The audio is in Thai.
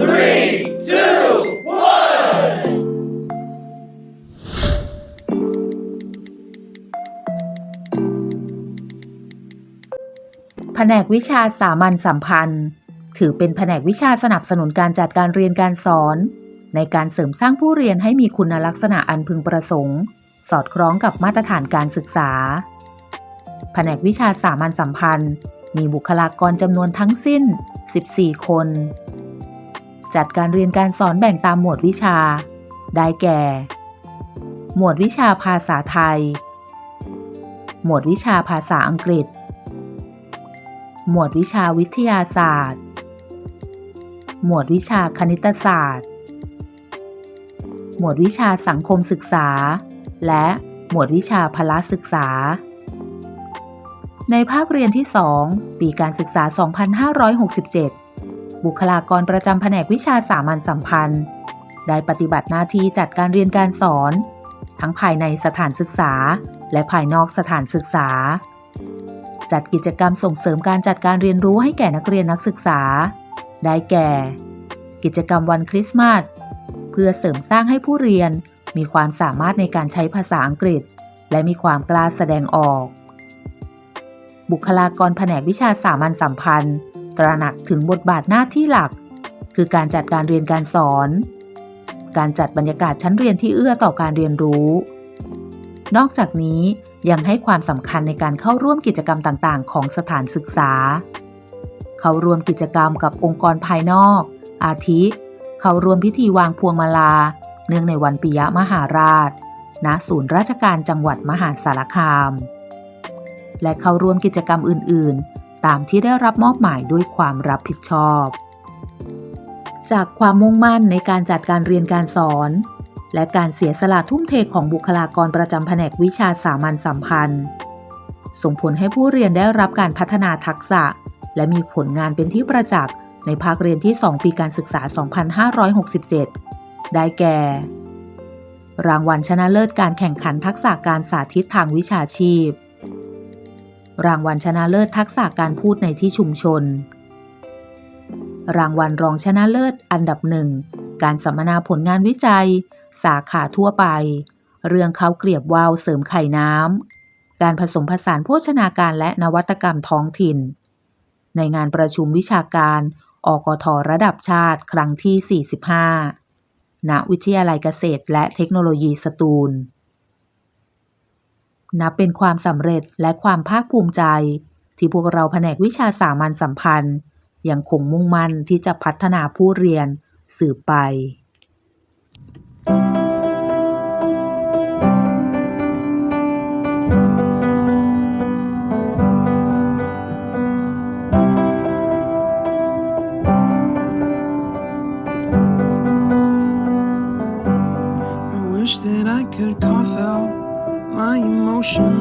Three, two, one. แผนกวิชาสามัญสัมพันธ์ ถือเป็นแผนกวิชาสนับสนุนการจัดการเรียนการสอน ในการเสริมสร้างผู้เรียนให้มีคุณลักษณะอันพึงประสงค์ สอดคล้องกับมาตรฐานการศึกษา แผนกวิชาสามัญสัมพันธ์ มีบุคลากรจำนวนทั้งสิ้น 14 คน จัดการเรียนการสอนแบ่งตามหมวดวิชา ได้แก่ หมวดวิชาภาษาไทย หมวดวิชาภาษาอังกฤษ หมวดวิชาวิทยาศาสตร์ หมวดวิชาคณิตศาสตร์ หมวดวิชาสังคมศึกษา และหมวดวิชาพละศึกษา ในภาคเรียนที่ 2 ปีการศึกษา 2567 บุคลากรประจำแผนกวิชาสามัญสัมพันธ์ ได้ปฏิบัติหน้าที่จัดการเรียนการสอน ทั้งภายในสถานศึกษา และภายนอกสถานศึกษา จัดกิจกรรมส่งเสริมการจัดการเรียนรู้ให้แก่นักเรียนนักศึกษา ได้แก่ กิจกรรมวันคริสต์มาสเพื่อเสริมสร้างให้ผู้เรียนมีความสามารถในการใช้ภาษาอังกฤษ และมีความกล้าแสดงออก บุคลากรแผนกวิชาสามัญสัมพันธ์ ตระหนักถึงบทบาทหน้าที่หลัก คือการจัดการเรียนการสอน การจัดบรรยากาศชั้นเรียนที่เอื้อต่อการเรียนรู้ นอกจากนี้ยังให้ความสำคัญในการเข้าร่วมกิจกรรมต่างๆ ของสถานศึกษา เข้าร่วมกิจกรรมกับองค์กรภายนอก อาทิ เข้าร่วมพิธีวางพวงมาลา เนื่องในวันปิยมหาราช ณ ศูนย์ราชการจังหวัดมหาสารคาม และเข้าร่วมกิจกรรมอื่น ๆ ตามที่ได้รับมอบหมายด้วยความรับผิดชอบ จากความมุ่งมั่นในการจัดการเรียนการสอน และการเสียสละทุ่มเทของบุคลากรประจำแผนกวิชาสามัญสัมพันธ์ ส่งผลให้ผู้เรียนได้รับการพัฒนาทักษะ และมีผลงานเป็นที่ประจักษ์ในภาคเรียนที่ 2 ปีการศึกษา 2567 ได้แก่ รางวัลชนะเลิศการแข่งขันทักษะการสาธิตทางวิชาชีพ รางวัลชนะเลิศทักษะการพูดในที่ชุมชน รางวัลรองชนะเลิศอันดับหนึ่ง การสัมมนาผลงานวิจัย สาขาทั่วไป เรื่องเขาเกลียบวาวเสริมไข่น้ำ การผสมผสานโภชนาการและนวัตกรรมท้องถิ่น ในงานประชุมวิชาการอกทระดับชาติครั้งที่ 45 ณ วิทยาลัยเกษตรและเทคโนโลยีสตูล นับเป็นความสำเร็จและความภาคภูมิใจ ที่พวกเราแผนกวิชาสามัญสัมพันธ์ ยังคงมุ่งมั่นที่จะพัฒนาผู้เรียนสืบไป that I could cough out my emotions.